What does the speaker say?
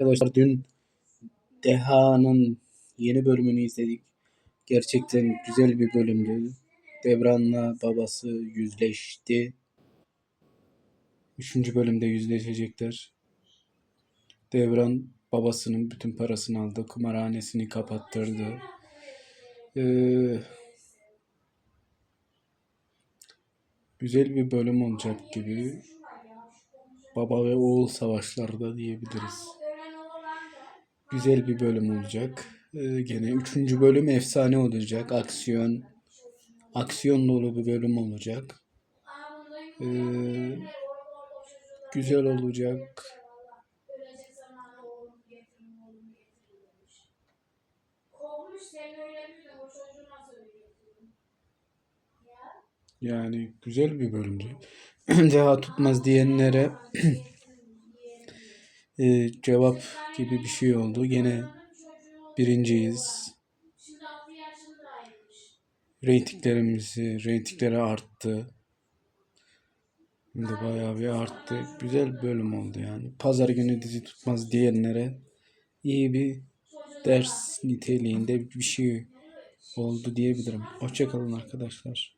Arkadaşlar dün Deha'nın yeni bölümünü izledik. Gerçekten güzel bir bölümdü. Devran'la babası yüzleşti. Üçüncü bölümde yüzleşecekler. Devran babasının bütün parasını aldı. Kumarhanesini kapattırdı. Ee, güzel bir bölüm olacak gibi. Baba ve oğul savaşlarda diyebiliriz. Güzel bir bölüm olacak. Ee, gene üçüncü bölüm efsane olacak. Aksiyon, aksiyon dolu bir bölüm olacak. Ee, güzel olacak. Yani güzel bir bölümdü. Deha tutmaz diyenlere e, cevap gibi bir şey oldu. Gene birinciyiz. Reytinglerimizi, reytingleri arttı. De bayağı bir arttı. Güzel bölüm oldu yani. Pazar günü dizi tutmaz diyenlere iyi bir ders niteliğinde bir şey oldu diyebilirim. Hoşçakalın arkadaşlar.